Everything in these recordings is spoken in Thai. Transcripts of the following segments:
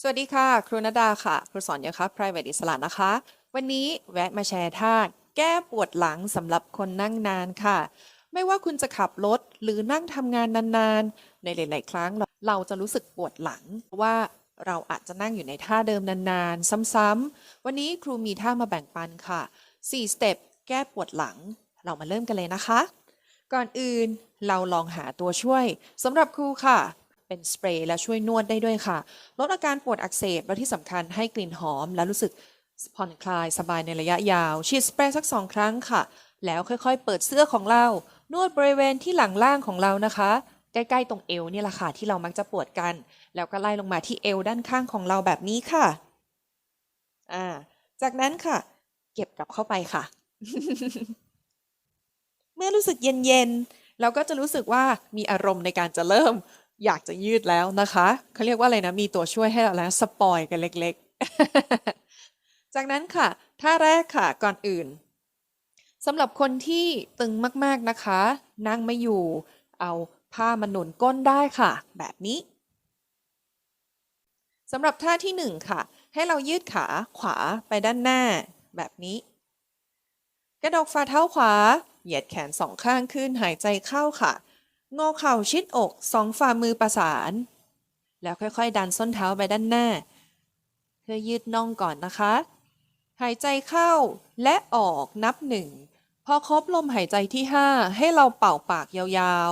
สวัสดีค่ะ ครูนดาค่ะ ครูสอนโยคะ private อิสระนะคะ วันนี้แวะมาแชร์ท่าแก้ปวดหลังสำหรับคนนั่งนานค่ะ ไม่ว่าคุณจะขับรถหรือนั่งทำงานนานๆ ในหลาย ๆ ครั้งเราเราจะรู้สึกปวดหลังเพราะว่าเราอาจจะนั่งอยู่ในท่าเดิมนานๆ ซ้ำๆ วันนี้ครูมีท่ามาแบ่งปันค่ะ 4 สเต็ปแก้ปวดหลัง เรามาเริ่มกันเลยนะคะ ก่อนอื่นเราลองหาตัวช่วยสำหรับครูค่ะ เป็นสเปรย์และช่วยนวดได้ด้วยค่ะ ลดอาการปวดอักเสบและที่สำคัญให้กลิ่นหอม และรู้สึกผ่อนคลายสบายในระยะยาว ฉีดสเปรย์สักสองครั้งค่ะ แล้วค่อยๆ เปิดเสื้อของเรา นวดบริเวณที่หลังล่างของเรานะคะ ใกล้ๆ ตรงเอวนี่แหละค่ะที่เรามักจะปวดกัน แล้วก็ไล่ลงมาที่เอวด้านข้างของเราแบบนี้ค่ะ อ่า จากนั้นค่ะ เก็บกลับเข้าไปค่ะ เมื่อรู้สึกเย็นๆเราก็จะรู้สึกว่ามีอารมณ์ในการจะเริ่ม อยากจะยืดแล้วนะคะเขาเรียกว่าอะไรนะ มีตัวช่วยให้เราแล้วสปอยกันเล็กๆ จากนั้นค่ะ ท่าแรกค่ะก่อนอื่นสำหรับคนที่ตึงมากๆนะคะ นั่งไม่อยู่ เอาผ้ามาหนุนก้นได้ค่ะ แบบนี้สำหรับท่าที่หนึ่งค่ะ ให้เรายืดขาขวาไปด้านหน้า แบบนี้ กระดกฝ่าเท้าขวา เหยียดแขนสองข้างขึ้นหายใจเข้าค่ะ งอเข่าชิดอกสองฝ่ามือประสาน แล้วค่อยๆ ดันส้นเท้าไปด้านหน้า เพื่อยืดน่องก่อนนะคะ หายใจเข้าและออกนับหนึ่งพอครบลมหายใจที่ 5 ให้เราเป่าปากยาว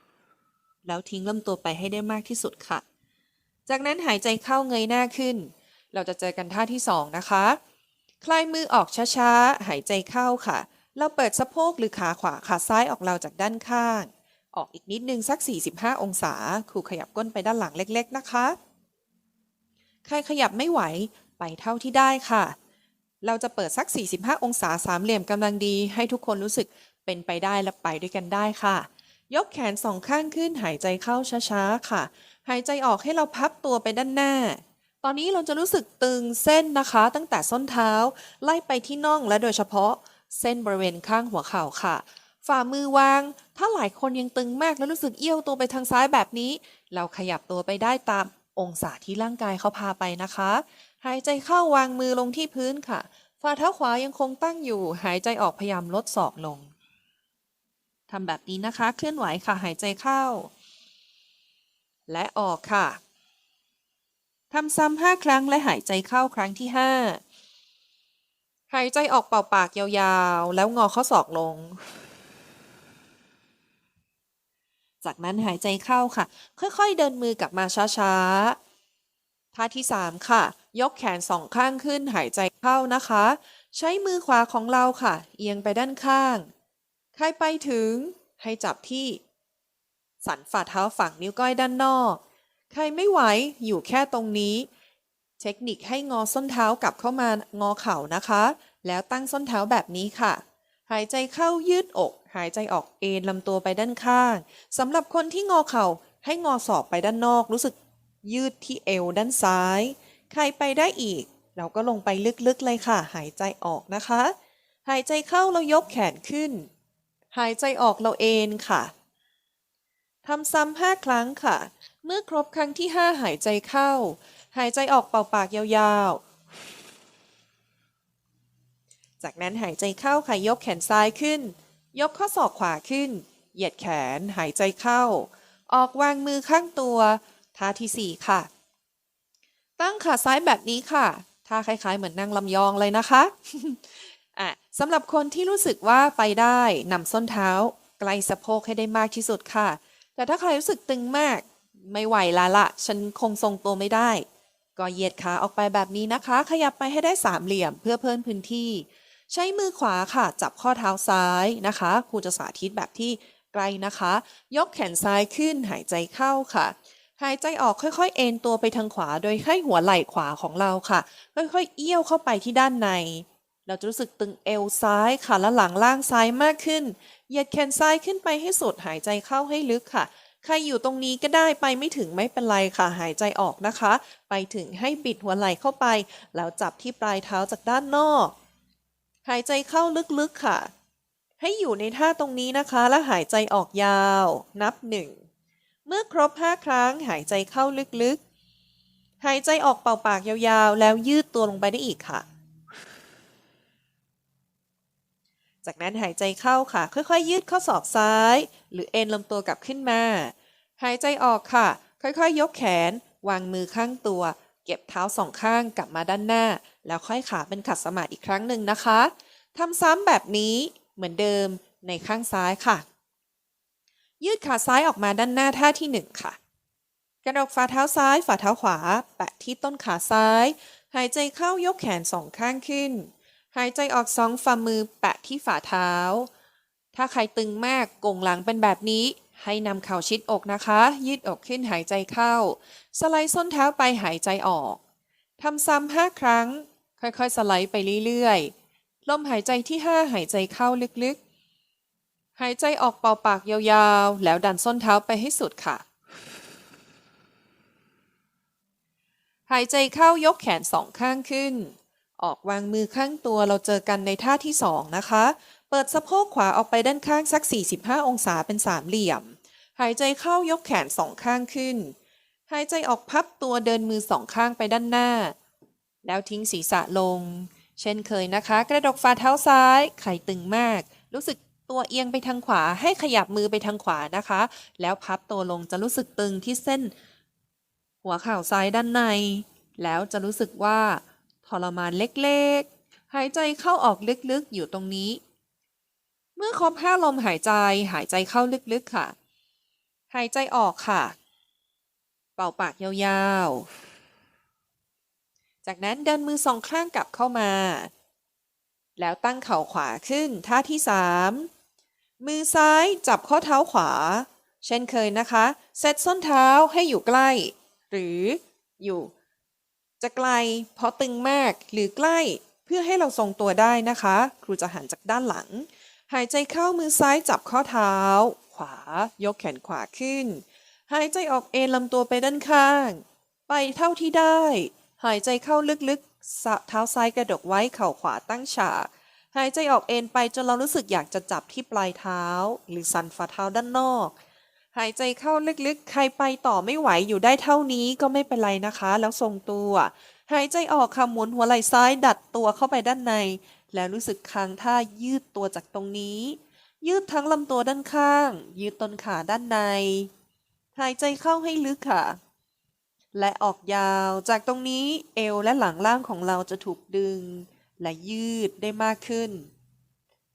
ๆ แล้วทิ้งลำตัวไปให้ได้มากที่สุดค่ะ จากนั้นหายใจเข้าเงยหน้าขึ้น เราจะเจอกันท่าที่ 2 นะคะ คลายมือออกช้าๆ หายใจเข้าค่ะ เราเปิดสะโพกหรือขาขวาขาซ้ายออกเราจากด้านข้าง ออกอีกนิดนึงสัก 45 องศา ครูขยับก้นไปด้านหลังเล็ก ๆ นะคะ ใครขยับไม่ไหวไปเท่าที่ได้ค่ะ เราจะเปิดสัก 45 องศาสามเหลี่ยมกำลังดี ให้ทุกคนรู้สึกเป็นไปได้และไปด้วยกันได้ค่ะ ยกแขนสองข้างขึ้นหายใจเข้าช้าๆ ค่ะ หายใจออกให้เราพับตัวไปด้านหน้าตอนนี้เราจะรู้สึกตึงเส้นนะคะ ตั้งแต่ส้นเท้า ไล่ไปที่น่องและโดยเฉพาะ เส้นบริเวณข้างหัวเข่าค่ะ ฝ่ามือวาง ถ้าหลายคนยังตึงมากแล้วรู้สึกเอี้ยวตัวไปทางซ้ายแบบนี้ เราขยับตัวไปได้ตามองศาที่ร่างกายเขาพาไปนะคะ หายใจเข้าวางมือลงที่พื้นค่ะ ฝ่าเท้าขวายังคงตั้งอยู่ หายใจออกพยายามลดศอกลงทำแบบนี้นะคะ เคลื่อนไหวค่ะ หายใจเข้า และออกค่ะทำซ้ำห้าครั้งและหายใจเข้าครั้งที่ห้า หายใจออกเป่าปากยาวๆ แล้วงอข้อศอกลง จากนั้นหายใจเข้าค่ะ ค่อยๆ เดินมือกลับมาช้าๆ ท่าที่ 3 ค่ะ ยกแขนสองข้างขึ้นหายใจเข้านะคะ ใช้มือขวาของเราค่ะ เอียงไปด้านข้างใครไปถึง ให้จับที่ สันฝ่าเท้าฝั่งนิ้วก้อยด้านนอก ใครไม่ไหวอยู่แค่ตรงนี้ เทคนิคให้งอส้นเท้ากลับเข้ามางอเข่านะคะ แล้วตั้งส้นเท้าแบบนี้ค่ะ หายใจเข้ายืดอก หายใจออกเอนลำตัวไปด้านข้างสำหรับคนที่งอเข่าให้งอศอกไปด้านนอก รู้สึกยืดที่เอวด้านซ้าย ใครไปได้อีก เราก็ลงไปลึกๆเลยค่ะ หายใจออกนะคะ หายใจเข้าเรายกแขนขึ้น หายใจออกเราเอนค่ะ ทำซ้ำห้าครั้งค่ะ เมื่อครบครั้งที่ห้าหายใจเข้า หายใจออกเป่าปากยาวๆ จากนั้นหายใจเข้าค่ะยกแขนซ้ายขึ้น ยกข้อศอกขวาขึ้น เหยียดแขน หายใจเข้า ออกวางมือข้างตัว ท่าที่4ค่ะ ตั้งขาซ้ายแบบนี้ค่ะ ท่าคล้ายๆ เหมือนนั่งลำยองเลยนะคะอะสำหรับคนที่รู้สึกว่าไปได้นำส้นเท้าใกล้สะโพกให้ได้มากที่สุดค่ะ แต่ถ้าใครรู้สึกตึงมาก ไม่ไหวละละ ฉันคงทรงตัวไม่ได้ ก็เหยียดขาออกไปแบบนี้นะคะ ขยับไปให้ได้สามเหลี่ยมเพื่อเพิ่มพื้นที่ ใช้มือขวาค่ะ จับข้อเท้าซ้ายนะคะครูจะสาธิตแบบที่ไกลนะคะ ยกแขนซ้ายขึ้นหายใจเข้าค่ะ หายใจออกค่อยๆ เอนตัวไปทางขวา โดยให้หัวไหล่ขวาของเราค่ะ ค่อยๆ เอี้ยวเข้าไปที่ด้านใน เราจะรู้สึกตึงเอวซ้ายค่ะและหลังล่างซ้ายมากขึ้น เหยียดแขนซ้ายขึ้นไปให้สุดหายใจเข้าให้ลึกค่ะ ใครอยู่ตรงนี้ก็ได้ไปไม่ถึงไม่เป็นไรค่ะ หายใจออกนะคะ ไปถึงให้บิดหัวไหล่เข้าไป แล้วจับที่ปลายเท้าจากด้านนอก หายใจเข้าลึกๆค่ะ ให้อยู่ในท่าตรงนี้นะคะ และหายใจออกยาว นับหนึ่งเมื่อครบ 5 ครั้งหายใจเข้าลึกๆ หายใจออกเป่าปากยาวๆ แล้วยืดตัวลงไปได้อีกค่ะ จากนั้นหายใจเข้าค่ะ ค่อยๆ ยืดข้อศอกซ้าย หรือเอ็นลำตัวกลับขึ้นมา หายใจออกค่ะ ค่อยๆ ยกแขน วางมือข้างตัว เก็บเท้าสองข้างกลับมาด้านหน้า แล้วค่อยขาเป็นขัดสมาธิอีกครั้งหนึ่งนะคะทำซ้ำแบบนี้เหมือนเดิมในข้างซ้ายค่ะ ยืดขาซ้ายออกมาด้านหน้าท่าที่หนึ่งค่ะ กระดกฝ่าเท้าซ้ายฝ่าเท้าขวา แปะที่ต้นขาซ้าย หายใจเข้ายกแขนสองข้างขึ้น หายใจออกสองฝ่ามือแปะที่ฝ่าเท้า ถ้าใครตึงมากกงหลังเป็นแบบนี้ ให้นำเข่าชิดอกนะคะ ยืดอกขึ้นหายใจเข้า สไลด์ส้นเท้าไปหายใจออกทำซ้ำห้าครั้ง ค่อยๆ สไลด์ไปเรื่อยๆ ลมหายใจที่5หายใจเข้าลึกๆ หายใจออกเป่าปากยาวๆ แล้วดันส้นเท้าไปให้สุดค่ะ หายใจเข้ายกแขนสองข้างขึ้น ออกวางมือข้างตัวเราเจอกันในท่าที่ 2 นะคะ เปิดสะโพกขวาออกไปด้านข้างสัก 45 องศาเป็นสามเหลี่ยม หายใจเข้ายกแขนสองข้างขึ้น หายใจออกพับตัวเดินมือสองข้างไปด้านหน้า แล้วทิ้งศีรษะลง เช่นเคยนะคะ กระดกฝ่าเท้าซ้าย ไข่ตึงมาก รู้สึกตัวเอียงไปทางขวาให้ขยับมือไปทางขวานะคะ แล้วพับตัวลงจะรู้สึกตึงที่เส้น หัวเข่าซ้ายด้านใน แล้วจะรู้สึกว่า ทรมานเล็กๆ หายใจเข้าออกลึกๆ อยู่ตรงนี้ เมื่อครบห้าลมหายใจหายใจเข้าลึกๆค่ะ หายใจออกค่ะ เป่าปากยาวๆ จากนั้นเดินมือสองข้างกลับเข้ามา แล้วตั้งเข่าขวาขึ้นท่าที่สามมือซ้ายจับข้อเท้าขวา เช่นเคยนะคะ เซตส้นเท้าให้อยู่ใกล้ หรืออยู่ จะไกล เพราะตึงมากหรือใกล้เพื่อให้เราทรงตัวได้นะคะ ครูจะหันจากด้านหลัง หายใจเข้ามือซ้ายจับข้อเท้า ขวายกแขนขวาขึ้น หายใจออกเอนลำตัวไปด้านข้าง ไปเท่าที่ได้ หายใจเข้าลึกๆเท้าซ้ายกระดกไว้เข่าขวาตั้งฉากหายใจออกเอนไปจนเรารู้สึกอยากจะจับที่ปลายเท้า หรือสันฝ่าเท้าด้านนอก หายใจเข้าลึกๆ ใครไปต่อไม่ไหวอยู่ได้เท่านี้ก็ไม่เป็นไรนะคะ แล้วทรงตัว หายใจออกค่ะหมุนหัวไหล่ซ้ายดัดตัวเข้าไปด้านใน แล้วรู้สึกค้างท่ายืดตัวจากตรงนี้ ยืดทั้งลำตัวด้านข้าง ยืดต้นขาด้านใน หายใจเข้าให้ลึกค่ะ และออกยาวจากตรงนี้เอวและหลังล่างของเราจะถูกดึง และยืดได้มากขึ้น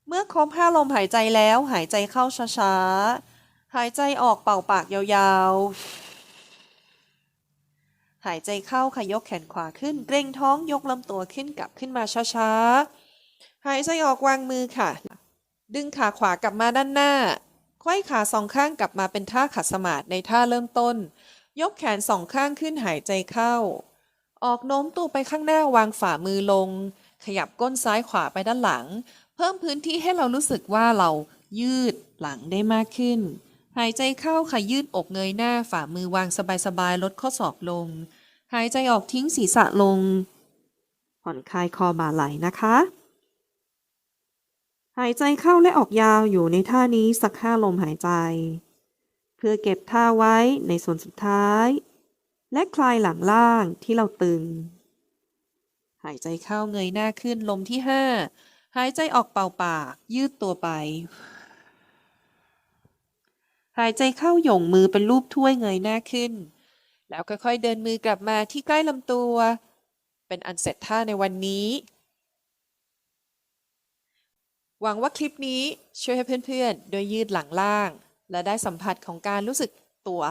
เมื่อครบห้าลมหายใจแล้วหายใจเข้าช้าๆ หายใจออกเป่าปากยาวๆ หายใจเข้าค่ะยกแขนขวาขึ้น เกรงท้องยกลำตัวขึ้นกลับขึ้นมาช้าๆ หายใจออกวางมือค่ะ ดึงขาขวากลับมาด้านหน้าไขว้ขาสองข้างกลับมาเป็นท่าขัดสมาธิในท่าเริ่มต้น ยกแขนสองข้างขึ้นหายใจเข้า ออกโน้มตัวไปข้างหน้าวางฝ่ามือลง ขยับก้นซ้ายขวาไปด้านหลัง เพิ่มพื้นที่ให้เรารู้สึกว่าเรายืดหลังได้มากขึ้น หายใจเข้าค่ะยืดอกเงยหน้าฝ่ามือวางสบายๆลดข้อศอกลง หายใจออกทิ้งศีรษะลง ผ่อนคลายคอบ่าไหล่นะคะ หายใจเข้าและออกยาวอยู่ในท่านี้สักห้าลมหายใจ เพื่อเก็บท่าไว้ในส่วนสุดท้าย และคลายหลังล่างที่เราตึง หายใจเข้าเงยหน้าขึ้นลมที่ห้าหายใจออกเป่าปากยืดตัวไป หายใจเข้าหย่งมือเป็นรูปถ้วยเงยหน้าขึ้น แล้วค่อยๆเดินมือกลับมาที่ใกล้ลำตัว เป็นอันเสร็จท่าในวันนี้ หวังว่าคลิปนี้ช่วยให้เพื่อนๆ โดยยืดหลังล่าง และได้สัมผัสของการรู้สึกตัว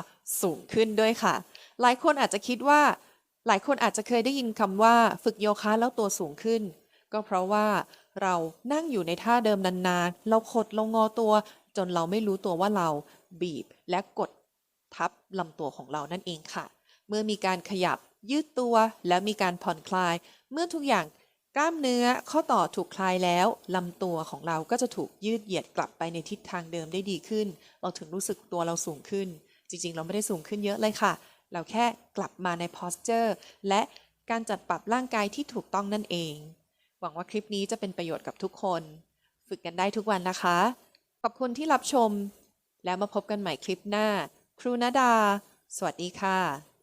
สูงขึ้นด้วยค่ะ หลายคนอาจจะคิดว่า หลายคนอาจจะเคยได้ยินคำว่าฝึกโยคะแล้วตัวสูงขึ้น ก็เพราะว่าเรานั่งอยู่ในท่าเดิมนานๆ เราขดลงงอตัวจนเราไม่รู้ตัวว่าเรา บีบ และกดทับลำตัวของเรานั่นเองค่ะ เมื่อมีการขยับยืดตัวแล้วมีการผ่อนคลาย เมื่อทุกอย่างกล้ามเนื้อข้อต่อถูกคลายแล้วลำตัวของเราก็จะถูกยืดเหยียดกลับไปในทิศทางเดิมได้ดีขึ้น เราถึงรู้สึกตัวเราสูงขึ้น จริงๆ เราไม่ได้สูงขึ้นเยอะเลยค่ะ เราแค่กลับมาใน posture และการจัดปรับร่างกายที่ถูกต้องนั่นเอง หวังว่าคลิปนี้จะเป็นประโยชน์กับทุกคน ฝึกกันได้ทุกวันนะคะ ขอบคุณที่รับชม แล้วมาพบกันใหม่คลิปหน้า ครูนาดา สวัสดีค่ะ